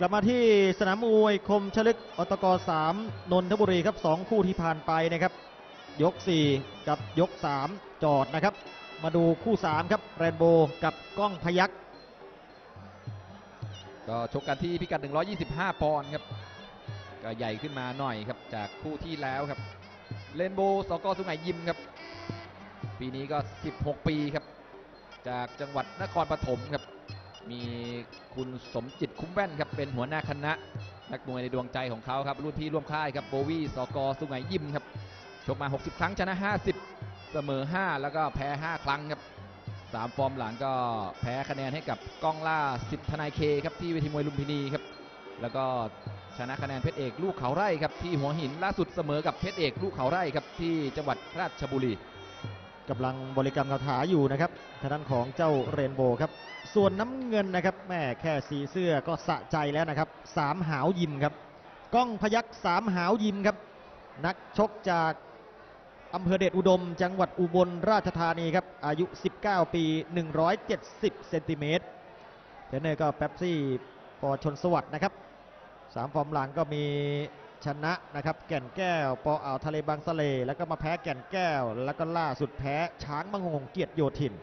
กลับมาที่สนามมวยคมชลึกอตกสามนนทบุรีครับสองคู่ที่ผ่านไปนะครับ ยก 4 กับยก 3 จอดนะครับ มาดูคู่ 3 ครับแรนโบกับก้องพยักก็ชกกันที่พิกัด 125 ปอนด์ครับ ก็ใหญ่ขึ้นมาหน่อยครับ จากคู่ที่แล้วครับเลนโบสกสุไหงยิมครับ ปีนี้ก็ 16 ปีครับ จากจังหวัดนครปฐมครับ มีคุณสมจิตคุ้มแว่นครับเป็นหัวหน้าคณะ นักมวยในดวงใจของเขาครับรุ่นพี่ร่วมค่ายครับโบวี่สกสุไหงยิมครับชกมา 60 ครั้งชนะ 50 เสมอ 5 แล้วก็แพ้ 5 ครั้งครับสามฟอร์มหลังก็แพ้คะแนนให้กับก้องล่าสิทธนายเคครับที่เวทีมวยลุมพินีครับแล้วก็ชนะคะแนนเพชรเอกลูกเขาไร่ครับที่หัวหินล่าสุดเสมอกับเพชรเอกลูกเขาไร่ครับที่จังหวัดราชบุรี กำลังบริกรรมคาถาอยู่นะครับทางด้านของเจ้าเรนโบว์ครับ ส่วนน้ำเงินนะครับแม่แค่สีเสื้อก็สะใจแล้วนะครับสามหาวยิมครับก้องพยักสามหาวยิมครับ นักชกจากอำเภอเดชอุดม จังหวัดอุบลราชธานีครับ อายุ 19 ปี 170 เซนติเมตรเทรนเนอร์ก็แป๊บซี่ปอชนสวัสด์นะครับสามฟอร์มหลังก็มี ชนะนะครับแก่นแก้ว ปออ่าวทะเลบางสะเล แล้วก็มาแพ้แก่นแก้ว แล้วก็ล่าสุดแพ้ช้างมังงงเกียรติโยธิน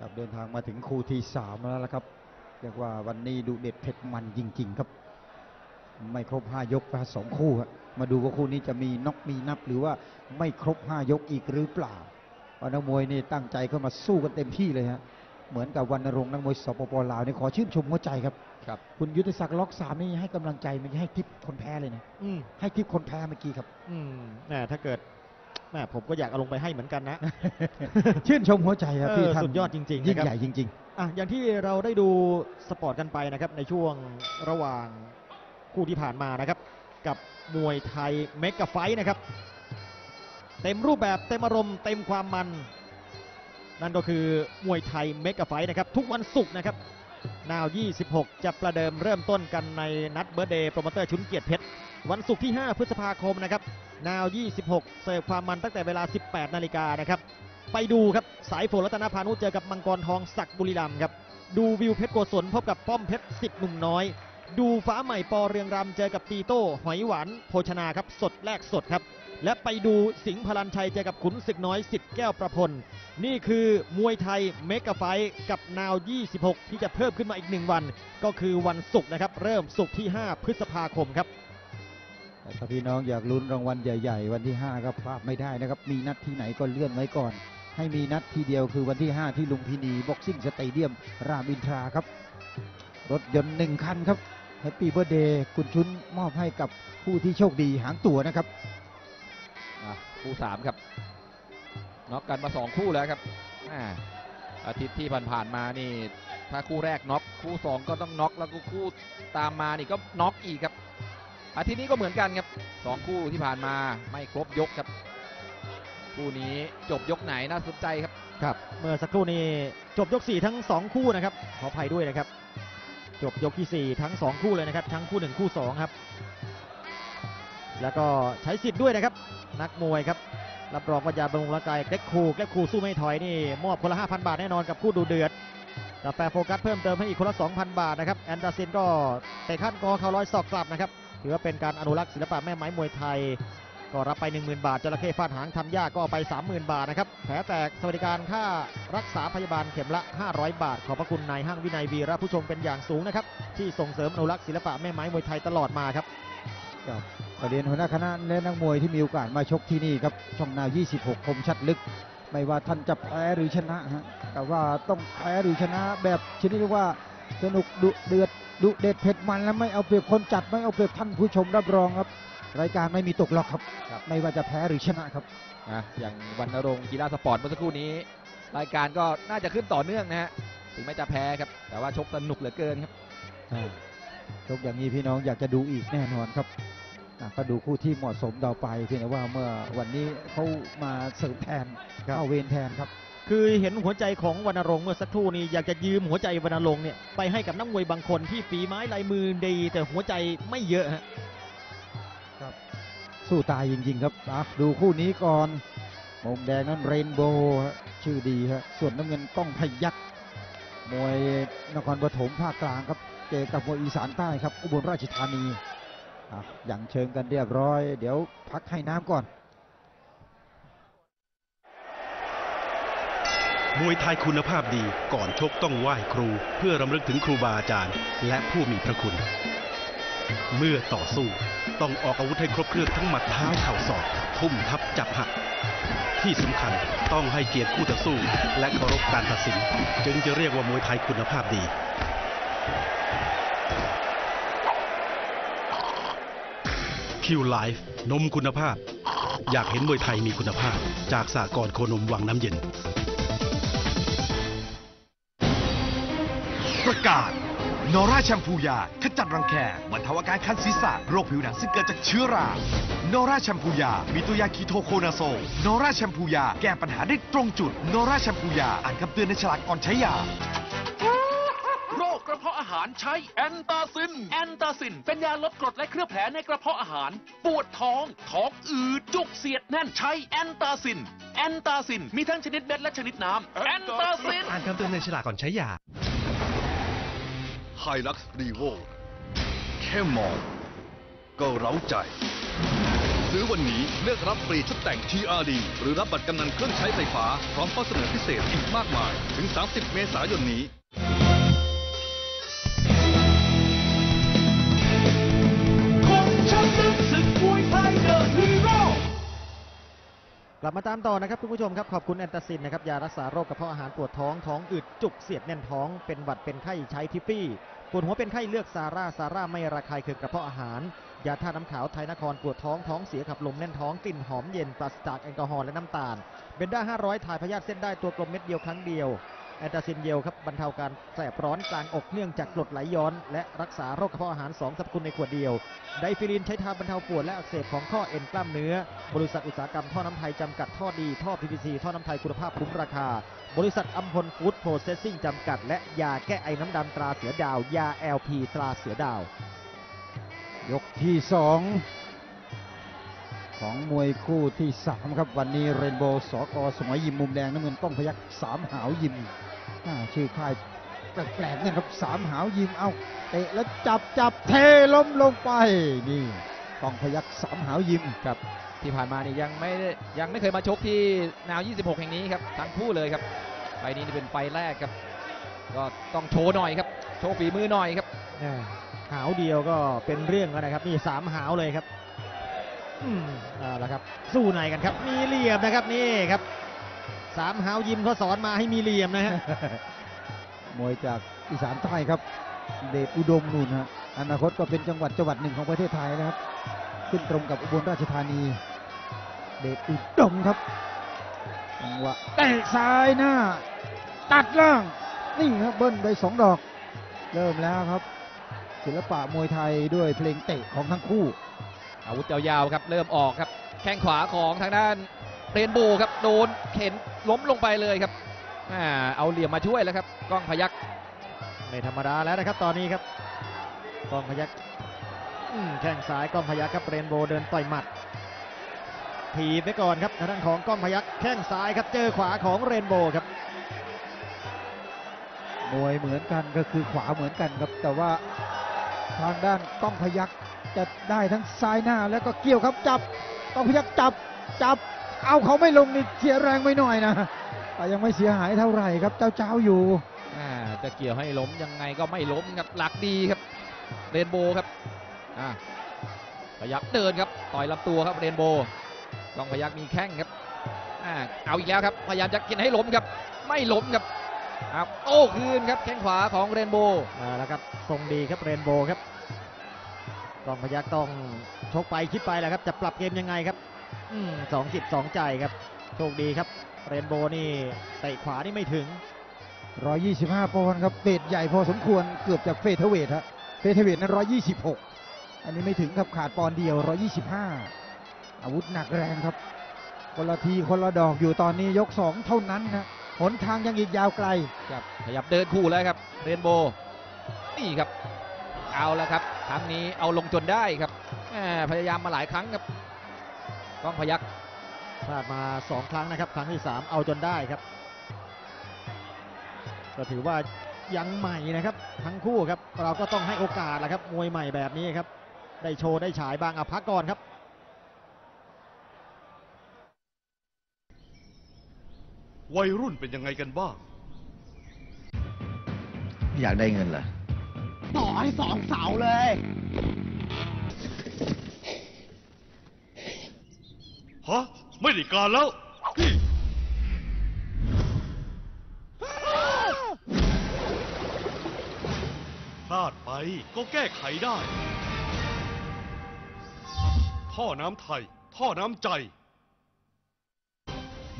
ครับเดินทางมาถึงคู่ที่สามแล้วละครับเรียกว่าวันนี้ดูเด็ดเผ็ดมันจริง ๆ ครับ ไม่ครบห้ายกนะสองคู่ครับมาดูว่าคู่นี้จะมีน็อกมีนับหรือว่าไม่ครบห้ายกอีกหรือเปล่าวันนักมวยนี่ตั้งใจเข้ามาสู้กันเต็มที่เลยฮะ เหมือนกับวันณรงค์นักมวยสปปลาวนี่ขอชื่นชมหัวใจครับครับคุณยุทธศักดิ์ล็อกสามนี่ให้กำลังใจไม่ใช่ให้ทิปคนแพ้เลยนะอืมให้ทิปคนแพ้เมื่อกี้ครับ อืมแหม่ถ้าเกิดแหม่ผมก็อยากเอาลงไปให้เหมือนกันนะ ชื่นชมหัวใจครับเออที่ทำสุดยอดจริงๆยิ่งนะครับใหญ่จริงอะอย่างที่เราได้ดูสปอร์ตกันไปนะครับ ในช่วงระหว่างคู่ที่ผ่านมานะครับ กับมวยไทยเมกะไฟท์นะครับ เต็มรูปแบบเต็มอารมณ์เต็มความมัน นั่นก็คือมวยไทยเมกะไฟนะครับ ทุกวันศุกร์นะครับนาว 26 จะประเดิมเริ่มต้นกันในนัดเบอร์เดย์โปรโมเตอร์ชุนเกียรติเพชร วันศุกร์ที่ 5 พฤษภาคมนะครับ นาว 26 เสิร์ฟความมันตั้งแต่เวลา 18 นาฬิกานะครับ ไปดูครับ สายฝนรัตนพานุเจอกับมังกรทองศักดิ์บุรีรัมครับ ดูวิวเพชรโกศลพบกับป้อมเพชรสิทธิ์หนุ่มน้อย ดูฟ้าใหม่ปอเรืองรำเจอกับตีโต้ หอยหวานโภชนาครับ สดแรกสดครับ และไปดูสิงห์พลันชัยเจอกับขุนศึกน้อยสิทธิ์แก้วประพล นี่คือมวยไทยเมกะไฟกับนาว 26 ที่จะเพิ่มขึ้นมาอีกหนึ่งวัน ก็คือวันศุกร์นะครับ เริ่มศุกร์ที่ 5 พฤษภาคมครับถ้าพี่น้องอยากลุ้นรางวัลใหญ่ ๆ วันที่ 5 ก็พลาดไม่ได้นะครับ มีนัดที่ไหนก็เลื่อนไว้ก่อน ให้มีนัดทีเดียวคือวันที่ 5 ที่ลุมพินีบ็อกซิ่งสเตเดียม รามอินทราครับ รถยนต์หนึ่งคันครับแฮปปี้เบ t ร์เดย์คุณชุนมอบให้กับผู้ที่โชคดีหางตัวนะครับ คู่สามครับน็อกกันมาสองคู่แล้วครับอ่าอาทิตย์ที่ผ่านๆมานี่ถ้าคู่แรกน็อกคู่สองก็ต้องน็อกแล้วก็คู่ตามมานี่ก็น็อกอีกครับ อาทิตย์นี้ก็เหมือนกันครับสองคู่ที่ผ่านมาไม่ครบยกครับ คู่นี้จบยกไหนน่าสนใจครับครับ เมื่อสักครู่นี้จบยก4ทั้ง2คู่นะครับขออภัยด้วยนะครับ จบยกที่4ทั้ง2คู่เลยนะครับ ทั้งคู่1คู่2ครับ แล้วก็ใช้สิทธิ์ด้วยนะครับ นักมวยครับ รับรองว่ายาบำรุงร่างกายเกล็กคูเกล็กคูสู้ไม่ถอยนี่มอบคนละ 5,000 บาทแน่นอนกับคู่ดูเดือดกาแฟโฟกัสเพิ่มเติมให้อีกคนละ 2,000 บาทนะครับแอนดาซินก็เตะขั้นกอเข่าร้อยศอกกลับนะครับถือว่าเป็นการอนุรักษ์ศิลปะแม่ไม้มวยไทย ก็รับไป 10,000 บาทจระเข้ฟาดหางทำยากก็เอาไป 30,000 บาทนะครับแผลแตกสวัสดิการค่ารักษาพยาบาลเข็มละ 500 บาท ขอบพระคุณนายห้างวินัยวีระผู้ชมเป็นอย่างสูงนะครับที่ส่งเสริมอนุรักษ์ศิลปะแม่ไม้มวยไทยตลอดมาครับ ครับประเด็นหัวหน้าคณะและนักมวยที่มีโอกาสมาชกที่นี่ครับช่องนาว 26 คมชัดลึก ไม่ว่าท่านจะแพ้หรือชนะฮะแต่ว่าต้องแพ้หรือชนะแบบชนิดที่ว่าสนุกดุเดือดดุเด็ดเผ็ดมันและไม่เอาเปรียบคนจัดไม่เอาเปรียบท่านผู้ชมรับรองครับ รายการไม่มีตกหรอกครับ ครับ ไม่ว่าจะแพ้หรือชนะครับ นะอย่างวันนรงค์กีฬาสปอร์ตเมื่อสักครู่นี้ รายการก็น่าจะขึ้นต่อเนื่องนะฮะถึงแม้จะแพ้ครับ แต่ว่าชกสนุกเหลือเกินครับ ชกอย่างนี้พี่น้องอยากจะดูอีกแน่นอนครับอะก็ดูคู่ที่เหมาะสมต่อไปเพียงแต่ว่าเมื่อวันนี้เขามาเสริมแทนเข้าเวรแทนครับ คือเห็นหัวใจของวรรณรงค์เมื่อสักครู่นี้อยากจะยืมหัวใจวรรณรงค์เนี่ยไปให้กับนักมวยบางคนที่ฝีไม้ลายมือดี แต่หัวใจไม่เยอะฮะสู้ตายจริง ๆ ครับอะดูคู่นี้ก่อนมุมแดงนั้นเรนโบว์ชื่อดีฮะส่วนน้ำเงินก้องพยัก มวยนครปฐมภาคกลางครับเจอกับมวยอีสานใต้ครับอุบลราชธานีอะอย่างเชิงกันเรียบร้อย เดี๋ยวพักให้น้ำก่อน มวยไทยคุณภาพดีก่อนชกต้องไหว้ครู เพื่อรำลึกถึงครูบาอาจารย์ และผู้มีพระคุณ เมื่อต่อสู้ ต้องออกอาวุธให้ครบเครื่องทั้งหมัดเท้าเข่าศอกทุ่มทับจับหัก ที่สำคัญต้องให้เกียรติคู่ต่อสู้ และเคารพการตัดสิน จึงจะเรียกว่ามวยไทยคุณภาพดีคิวไลฟ์นมคุณภาพ อยากเห็นมวยไทยมีคุณภาพ จากสากรณ์โคนมวังน้ำเย็น ประกาศ นอร่าแชมพูยาขจัดรังแคบรรเทาอาการคันศีรษะโรคผิวหนังซึ่งเกิดจากเชื้อรานอร่าแชมพูยา มีตัวยาคีโทโคนาโซลนอร่าแชมพูยา แก้ปัญหาได้ตรงจุดนอร่าแชมพูยาอ่านคำเตือนในฉลากก่อนใช้ยาโรคกระเพาะอาหารใช้แอนตาซิน แอนตาซิน เป็นยาลดกรดและเคลือบแผลในกระเพาะอาหาร ปวดท้อง ท้องอืด จุกเสียดแน่นใช้แอนตาซิน แอนตาซิน มีทั้งชนิดเม็ดและชนิดน้ำแอนตาซิน อ่านคำเตือนในฉลากก่อนใช้ยา ไฮลักซ์รีโวแค่มองก็เร้าใจ ซื้อวันนี้เลือกรับฟรีชุดแต่ง TRD หรือรับบัตรกำนันเครื่องใช้ไฟฟ้า พร้อมข้อเสนอพิเศษอีกมากมาย ถึง 30 เมษายนนี้ กลับมาตามต่อนะครับคุณผู้ชมครับขอบคุณแอนตาซินนะครับยารักษาโรคกระเพาะอาหารปวดท้องท้องอืดจุกเสียดแน่นท้องเป็นหวัดเป็นไข้ใช้ทิฟฟี่ปวดหัวเป็นไข้เลือกซาร่าซาร่าไม่ระคายเคืองกระเพาะอาหารยาท่าน้ำขาวไทยนครปวดท้องท้องเสียขับลมแน่นท้องกลิ่นหอมเย็นปราศจากแอลกอฮอล์และน้ำตาลเบนด้า500ถ่ายพยาธิเส้นได้ตัวกลมเม็ดเดียวครั้งเดียว แอนตาซินเยลครับบรรเทาการแสบร้อนกลางอกเนื่องจากกรดไหลย้อน และรักษาโรคกระเพาะอาหาร2สรรพคุณในขวดเดียว ไดฟิลินใช้ทาบรรเทาปวดและอักเสบของข้อเอ็นกล้ามเนื้อ บริษัทอุตสาหกรรมท่อน้ำไทยจำกัดท่อดีท่อ PVC ท่อน้ำไทยคุณภาพคุ้มราคา บริษัทอัมพลฟู้ดโปรเซสซิ่งจำกัด และยาแก้ไอน้ำดำตราเสือดาวยา LP ตราเสือดาว ยกที่สองของมวยคู่ที่สามครับวันนี้เรนโบว์สกสมัยยิมมุมแดงน้ำเงินต้องพยักสามหาวยิม ชื่อค่ายแปลกๆเนี่ยครับสามหาวยิมเอาเตะแล้วจับจับเทล้มลงไปนี่ต้องพยักสามหาวยิมครับที่ผ่านมานี่ยังไม่ได้ยังไม่เคยมาชกที่นาว 26 แห่งนี้ครับทั้งคู่เลยครับไฟล์นี้นี่เป็นไฟล์แรกครับ ก็ต้องโชว์หน่อยครับโชว์ฝีมือหน่อยครับอ่าหาวเดียวก็เป็นเรื่องแล้วนะครับนี่สามหาวเลยครับอืมเอาละครับสู้ในกันครับ มีเหลี่ยมนะครับนี่ครับ สามหาวยิมเขาสอนมาให้มีเหลี่ยมนะฮะมวยจากอีสานใต้ครับ เดชอุดมนู่นฮะอนาคตก็เป็นจังหวัดจังหวัดหนึ่งของประเทศไทยนะครับ ขึ้นตรงกับอุบลราชธานี เดชอุดมครับจังหวะเตะซ้ายหน้า ตัดล่างนี่ครับเบิ้ลไปสองดอก เริ่มแล้วครับ ศิลปะมวยไทยด้วยเพลงเตะของทั้งคู่ อาวุธยาวๆครับ เริ่มออกครับ แข้งขวาของทางด้าน เรนโบว์ครับโดนเข็นล้มลงไปเลยครับอ่าเอาเหลี่ยมมาช่วยแล้วครับกล้องพยักไม่ธรรมดาแล้วนะครับ ตอนนี้ครับกล้องพยักอืมแข้งซ้ายกล้องพยักครับเรนโบว์เดินต่อยหมัดถีบไปก่อนครับทางด้านของกล้องพยักแข้งซ้ายครับเจอขวาของเรนโบว์ครับมวยเหมือนกันก็คือขวาเหมือนกันครับ แต่ว่าทางด้านกล้องพยักจะได้ทั้งซ้ายหน้าแล้วก็เกี่ยวครับจับกล้องพยักจับจับ เอาเขาไม่ลงนี่เสียแรงไม่หน่อยนะแต่ยังไม่เสียหายเท่าไหร่ครับเจ้าเจ้าอยู่อ่าจะเกี่ยวให้ล้มยังไงก็ไม่ล้มครับหลักดีครับเรนโบว์ครับอ่าพยักเดินครับต่อยลำตัวครับเรนโบว์กล้องพยักมีแข้งครับอ่าเอาอีกแล้วครับพยายามจะกินให้ล้มครับ ไม่ล้มครับเอาโต้คืนครับแข้งขวาของเรนโบว์เอาละครับทรงดีครับเรนโบว์ครับกองพยักต้องชกไปคิดไปแหละครับจะปรับเกมยังไงครับอืม สองจิตสองใจครับโชคดีครับเรนโบว์นี่เตะขวานี่ไม่ถึง 125ปอนด์ครับเวทใหญ่พอสมควรเกือบจากเฟเธอร์เวทฮะเฟเธอร์เวทนั้น126 อันนี้ไม่ถึงครับขาดปอนด์เดียว 125 อาวุธหนักแรงครับ คนละทีคนละดอกอยู่ตอนนี้ยก 2 เท่านั้นนะหนทางยังอีกยาวไกลครับขยับเดินคู่แล้วครับ เรนโบว์นี่ครับ เอาแล้วครับครั้งนี้เอาลงจนได้ครับแหมพยายามมาหลายครั้งครับ กล้องพยักพลาดมา 2 ครั้งนะครับ ครั้งที่ 3 เอาจนได้ครับ ก็ถือว่ายังใหม่นะครับ ทั้งคู่ครับ เราก็ต้องให้โอกาสแหละครับ มวยใหม่แบบนี้ครับ ได้โชว์ได้ฉายบางอะพักก่อนครับวัยรุ่นเป็นยังไงกันบ้าง อยากได้เงินเหรอต่อให้สองเสาเลย ฮะไม่ได้การแล้ว พลาดไปก็แก้ไขได้ ท่อน้ำไทย ท่อน้ำใจ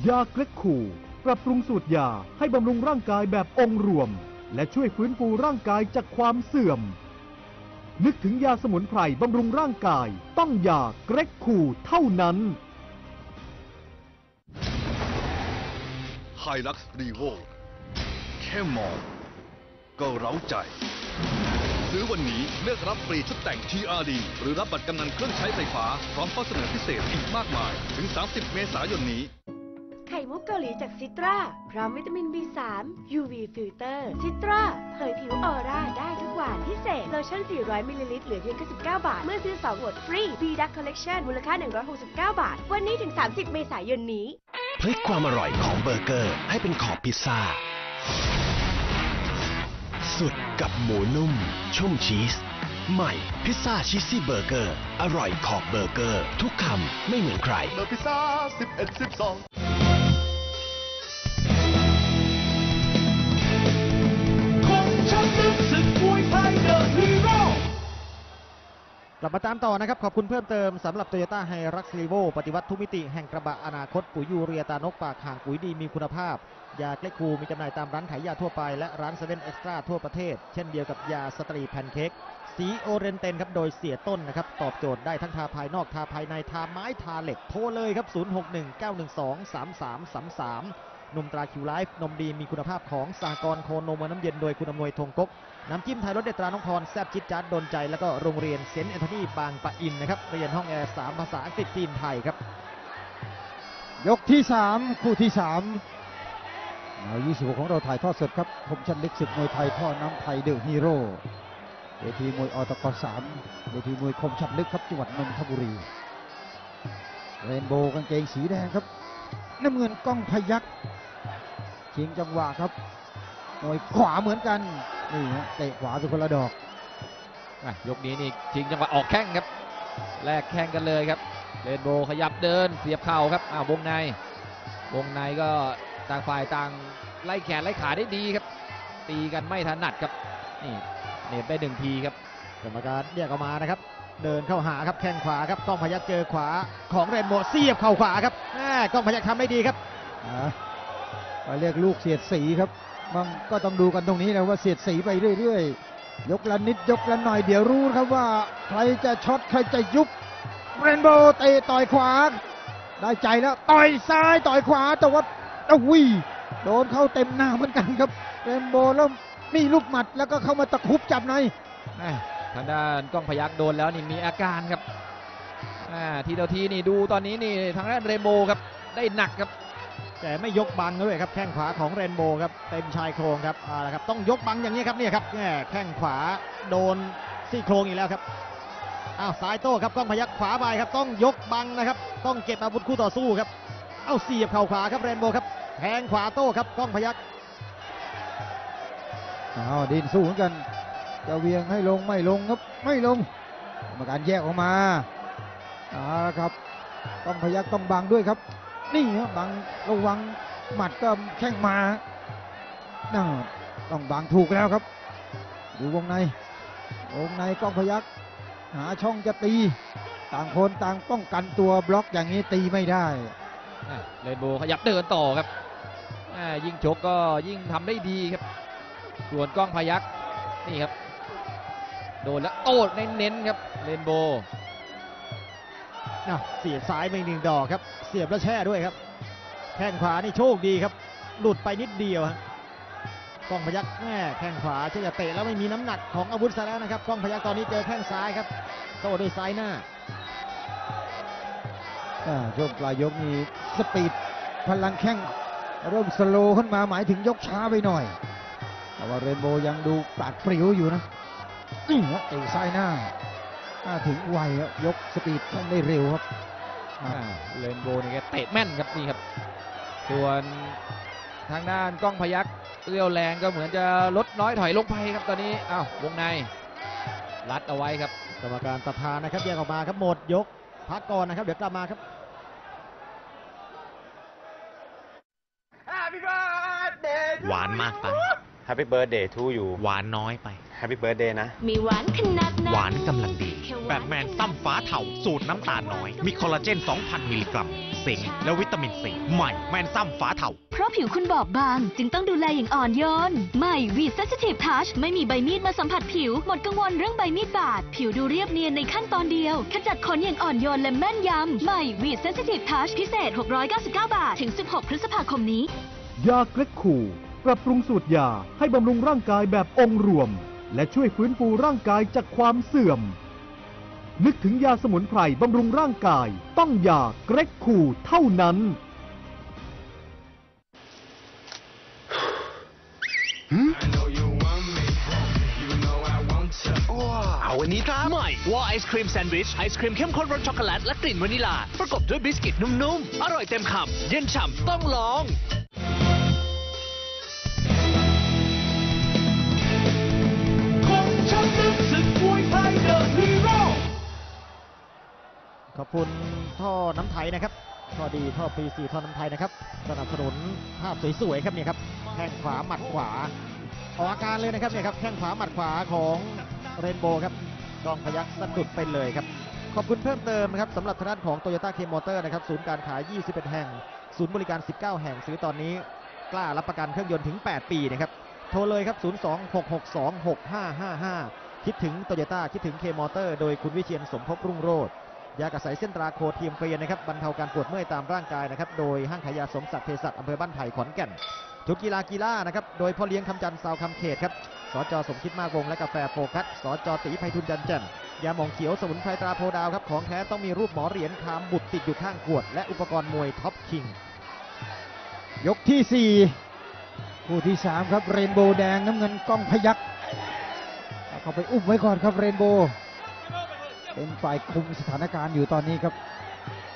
ยาเกล็กคูปรับปรุงสูตรยาให้บำรุงร่างกายแบบองค์รวม และช่วยฟื้นฟูร่างกายจากความเสื่อม นึกถึงยาสมุนไพรบำรุงร่างกาย ต้องยาเกร็กคูเท่านั้น ไฮลักซ์รีโวแค่มอง ก็เร้าใจ ซื้อวันนี้เลือกรับฟรีชุดแต่ง TRD หรือรับบัตรกำนันเครื่องใช้ไฟฟ้า พร้อมข้อเสนอพิเศษอีกมากมาย ถึง 30 เมษายนนี้ไข่มุกเกาหลีจากซิตราพร้อมวิตามิน B3 UV ฟิลเตอร์ซิตราเผยผิวออร่าได้ทุกวันพิเศษโลชั่น 400 มิลลิลิตรเหลือเพียงแค่19บาท เมื่อซื้อ2หมดฟรี B Duck Collection มูลค่า 169 บาท วันนี้ถึง 30 เมษายนนี้ พลิกความอร่อยของเบอร์เกอร์ให้เป็นขอบพิซซ่า สุดกับหมูนุ่ม ชุ่มชีส ใหม่พิซซ่าชีสซี่เบอร์เกอร์ อร่อยขอบเบอร์เกอร์ ทุกคำไม่เหมือนใครเบอร์พิซซ่า11 12 กลับมาตามต่อนะครับ ขอบคุณเพิ่มเติมสำหรับ Toyota h i r u x r e v o ปฏิวัติทุกมิติแห่งกระบะอนาคตปุ๋ยยูเรียตานกปากห่างปุ๋ยดีมีคุณภาพ ยาเกล็กคูมีจำหน่ายตามร้านขายยาทั่วไป และร้านเซเว่นเอ็กซ์ตร้าทั่วประเทศ เช่นเดียวกับยาสตรีแพนเค้กสีโอเรนเตนครับโดยเสียต้นนะครับ ตอบโจทย์ได้ทั้งทาภายนอกทาภายในทาไม้ทาเหล็กโทรเลยครับ 0619123333 นมตราคิวไลฟ์นมดีมีคุณภาพของสากรโคนมน้ำเย็นโดยคุณอำนวยธงกกน้ำจิ้มไทยรสเด็ดตราน้องพรแซบจิตจัดโดนใจ แล้วก็โรงเรียนเซนต์แอนโทนีบางปะอินนะครับเรียนห้องแอร์สามภาษาอังกฤษจีนไทยครับ ยกที่สามคู่ที่สามอา26ของเราถ่ายทอดสดครับผมชันเล็กศึกมวยไทยท่อน้ำไทยเดอะฮีโร่เวทีมวยอตกสามเวทีมวยคมชันลึกครับจังหวัดนนทบุรีเรนโบว์กางเกงสีแดงครับ น้ำเงินกล้องพยัก ชิงจังหวะครับมวยขวาเหมือนกันนี่ฮะเตะขวาสุคนละดอกอะยกนี้นี่ชิงจังหวะออกแข้งครับแลกแข้งกันเลยครับเรนโบว์ขยับเดินเสียบเข่าครับอ้าววงใน วงในก็ต่างฝ่ายต่างไล่แขนไล่ขาได้ดีครับ ตีกันไม่ถนัดครับนี่เน็บได้หนึ่งทีครับกรรมการเรียกออกมานะครับ เดินเข้าหาครับแข้งขวาครับก้องพยักเจอขวาของเรนโบว์เสียบเข่าขวาครับแม่กล้องพยักทำได้ดีครับ อ่าเรียกลูกเสียดสีครับมันก็ต้องดูกันตรงนี้นะว่าเสียดสีไปเรื่อยๆ ยกละนิดยกละหน่อยเดี๋ยวรู้ครับว่าใครจะช็อตใครจะยุบเรนโบว์เตะต่อยขวา ได้ใจแล้วต่อยซ้ายต่อยขวาแต่ว่าอ้วีโดนเข้าเต็มหน้าเหมือนกันครับเรนโบว์แล้วมีลูกหมัดแล้วก็เข้ามาตะคุบจับในทางด้านกล้องพยักโดนแล้วนี่มีอาการครับทีเดียวทีนี่ดูตอนนี้นี่ทางด้านเรนโบว์ครับได้หนักครับ แต่ไม่ยกบังด้วยครับ แข้งขวาของเรนโบว์ครับเต็มชายโครงครับเอาครับต้องยกบังอย่างนี้ครับเนี่ยครับแม่แข้งขวาโดนซี่โครงอีกแล้วครับอ้าวซ้ายโต้ครับกล้องพยักขวาไปครับต้องยกบังนะครับ ต้องเก็บอาวุธคู่ต่อสู้ครับเอาเสียบเข่าขวาครับเรนโบว์ครับแทงขวาโต้ครับกล้องพยักอ้าวดินสู้เหมือนกันจะเวียงให้ลงไม่ลงครับไม่ลงกรรมการแยกออกมาเอาครับ ต้องพยักต้องบังด้วยครับ นี่ครับบังระวังหมัดก็แข้งมาน่าต้องบังถูกแล้วครับ ดูวงใน วงในกล้องพยักหาช่องจะตี ต่างคนต่างป้องกันตัวบล็อกอย่างนี้ตีไม่ได้เรนโบขยับเดินต่อครับยิ่งชกก็ยิ่งทำได้ดีครับ ส่วนกล้องพยักนี่ครับ โดนแล้วโต้เน้นๆครับเรนโบ อ้าวเสียบซ้ายไปหนึ่งดอกครับ เสียบแล้วแช่ด้วยครับ แข้งขวานี่โชคดีครับ หลุดไปนิดเดียวฮะกล้องพยักแม่แข้งขวาที่จะเตะแล้วไม่มีน้ำหนักของอาวุธซะแล้วนะครับกล้องพยักตอนนี้เจอแข้งซ้ายครับโต้ด้วยซ้ายหน้าช่วงปลายยกนี้สปีดพลังแข้งเริ่มสโลว์ขึ้นมาหมายถึงยกช้าไปหน่อย แต่ว่าเรนโบยังดูปราดเปรียวอยู่นะนี่ฮะเตะซ้ายหน้า ถ้าถึงไวครับยกสปีดแข้งได้เร็วครับอ่าเรนโบว์นี่แกเตะแม่นครับนี่ครับ ส่วนทางด้านกล้องพยักเรียวแรงก็เหมือนจะลดน้อยถอยลงไปครับตอนนี้อ้าววงในรัดเอาไว้ครับกรรมการตัดทานนะครับแยกออกมาครับหมดยกพักก่อนนะครับ เดี๋ยวกลับมาครับ หวานมากไป Happy Birthday to you หวานน้อยไป Happy Birthday นะ มีหวานขนาดไหน หวานกำลังดี แค่หวานแบทแมนซ้ำฟ้าเถาสูตรน้ำตาลน้อย มีคอลลาเจน 2,000 มิลลิกรัมสิงค์และวิตามินซีใหม่แมนซ้ำฟ้าเถาเพราะผิวคุณบอบบาง จึงต้องดูแลอย่างอ่อนโยน ใหม่วีเซนซิทีฟทัชไม่มีใบมีดมาสัมผัสผิว หมดกังวลเรื่องใบมีดบาด ผิวดูเรียบเนียนในขั้นตอนเดียว ขจัดขนอย่างอ่อนโยนและแม่นยำใหม่วีเซนซิทีฟทัชพิเศษ 699 บาท ถึง 16 พฤษภาคมนี้ ยาเกล็กคูปรับปรุงสูตรยาให้บำรุงร่างกายแบบองค์รวม และช่วยฟื้นฟูร่างกายจากความเสื่อม นึกถึงยาสมุนไพรบำรุงร่างกาย ต้องยาเกร็กคูเท่านั้น เอาวันนี้ครับ ใหม่ว่าไอศครีมแซนด์วิช ไอศครีมเข้มข้นรสช็อกโกแลตและกลิ่นวานิลา ประกบด้วยบิสกิตนุ่มๆ อร่อยเต็มคำ เย็นฉ่ำต้องลอง ขอบคุณท่อน้ำไทยนะครับท่อดีท่อปีซีท่อน้ำไทยนะครับ สนับสนุนภาพสวยๆครับเนี่ยครับแข้งขวาหมัดขวาออกอาการเลยนะครับเนี่ยครับแข้งขวาหมัดขวาของเรนโบว์ครับกองพยักสะดุดไปเลยครับ ขอบคุณเพิ่มเติมนะครับสำหรับทางด้านของโตโยต้าเคมอเตอร์นะครับศูนย์การขาย 21 แห่ง ศูนย์บริการ 19 แห่งซื้อตอนนี้กล้ารับประกันเครื่องยนต์ถึง 8 ปีนะครับโทรเลยครับ 026626555 คิดถึงโตโยต้าคิดถึงเคมอเตอร์โดยคุณวิเชียนสมภพรุ่งโรจน์ ยากระสายเส้นตราโคเทียมเฟรียนนะครับบรรเทาการปวดเมื่อยตามร่างกายนะครับโดยห้างขายยาสมศักดิ์เภสัชอำเภอบ้านไผ่ขอนแก่นชุดกีฬากีฬานะครับโดยพ่อเลี้ยงคำจันทร์สาวคำเขตครับสจสมคิดมากวงและกาแฟโฟกัสสจตีไพฑุนจันแจ่มยาหมองเขียวสมุนไพรตราโพดาวครับของแท้ต้องมีรูปหมอเหรียญคามบุตรติดอยู่ข้างขวด และอุปกรณ์มวยท็อปคิงยกที่ 4 คู่ที่ 3 ครับเรนโบว์แดงน้ำเงินก้องพยักเอาเข้าไปอุ้มไว้ก่อนครับเรนโบว์ เป็นฝ่ายคุมสถานการณ์อยู่ตอนนี้ครับ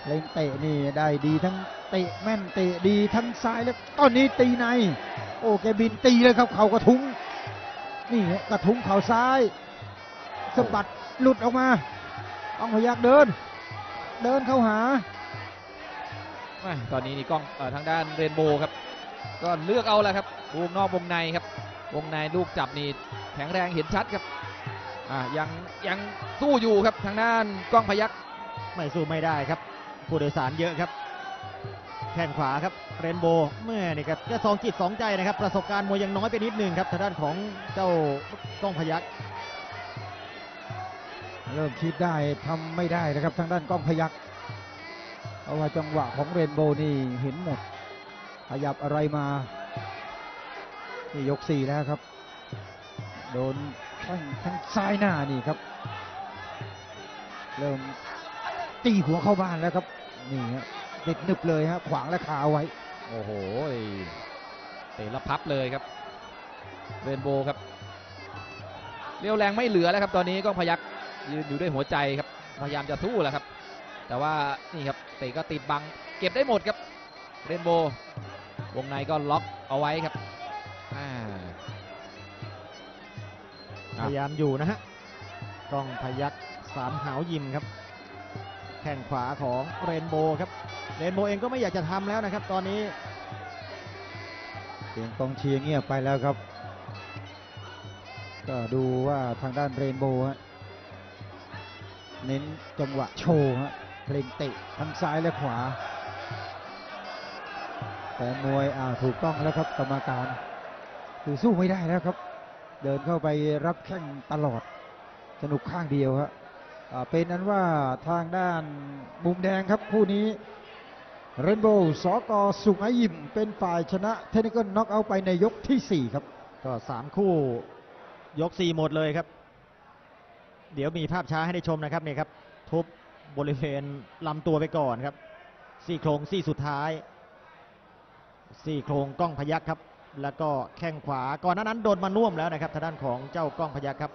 เล่นเตะนี่ได้ดีทั้งเตะแม่นเตะดีทั้งซ้ายแล้วตอนนี้ตีใน โอ้แกบินตีเลยครับ เข่ากระทุ้งนี่กระทุ้งเข่าซ้ายสะบัดหลุดออกมาต้องพยักเดิน เดินเข้าหาตอนนี้นี่กล้องอทางด้านเรนโบว์ครับ ก็เลือกเอาแหละครับวงนอกวงในครับ วงในลูกจับนี่แข็งแรงเห็นชัดครับ อ่ายังยังสู้อยู่ครับทางด้านกล้องพยักไม่สู้ไม่ได้ครับ ผู้โดยสารเยอะครับ แข้งขวาครับเรนโบว์เมื่อนี่ครับจะสองจิตสองใจนะครับ ประสบการณ์มวยยังน้อยไปนิดนึงครับทางด้านของเจ้ากล้องพยักเริ่มคิดได้ทำไม่ได้นะครับทางด้านกล้องพยักเพราะว่าจังหวะของเรนโบว์นี่เห็นหมดขยับอะไรมานี่ยกสี่แล้วครับ โดน ทั้งทั้งซ้ายหน้านี่ครับ เริ่มตีหัวเข้าบ้านแล้วครับ นี่ฮะติดหนึบเลยฮะขวางและคาเอาไว้ โอ้โหเตะละพับเลยครับเรนโบว์ครับเรียวแรงไม่เหลือแล้วครับตอนนี้กล้องพยักยืนอยู่ด้วยหัวใจครับ พยายามจะสู้แหละครับ แต่ว่านี่ครับเตะก็ติดบัง เก็บได้หมดครับเรนโบว์วงในก็ล็อกเอาไว้ครับ พยายามอยู่นะฮะกล้องพยักสามหาวยิมครับ แข้งขวาของเรนโบว์ครับ เรนโบว์เองก็ไม่อยากจะทำแล้วนะครับ ตอนนี้ เสียงกองเชียร์เงียบไปแล้วครับ ก็ดูว่าทางด้านเรนโบว์ฮะเน้นจังหวะโชว์ฮะเพลงเตะทั้งซ้ายและขวาแต่มวยอ่าถูกต้องแล้วครับกรรมการคือสู้ไม่ได้แล้วครับ เดินเข้าไปรับแข้งตลอดสนุกข้างเดียวฮะอ่าเป็นนั้นว่าทางด้านมุมแดงครับคู่นี้เรนโบว์สกสุงไหยิมเป็นฝ่ายชนะเทคนิคน็อกเอาไปในยกทีสี่4 ครับ ก็สามคู่ยกสี่หมดเลยครับ เดี๋ยวมีภาพช้าให้ได้ชมนะครับเนี่ยครับ ทุบบริเวณลำตัวไปก่อนครับ ซี่โครงซี่สุดท้าย ซี่โครงกล้องพยักครับ แล้วก็แข้งขวาก่อนหน้านั้นโดนมาน่วมแล้วนะครับทางด้านของเจ้ากล้องพยัคฆ์ครับ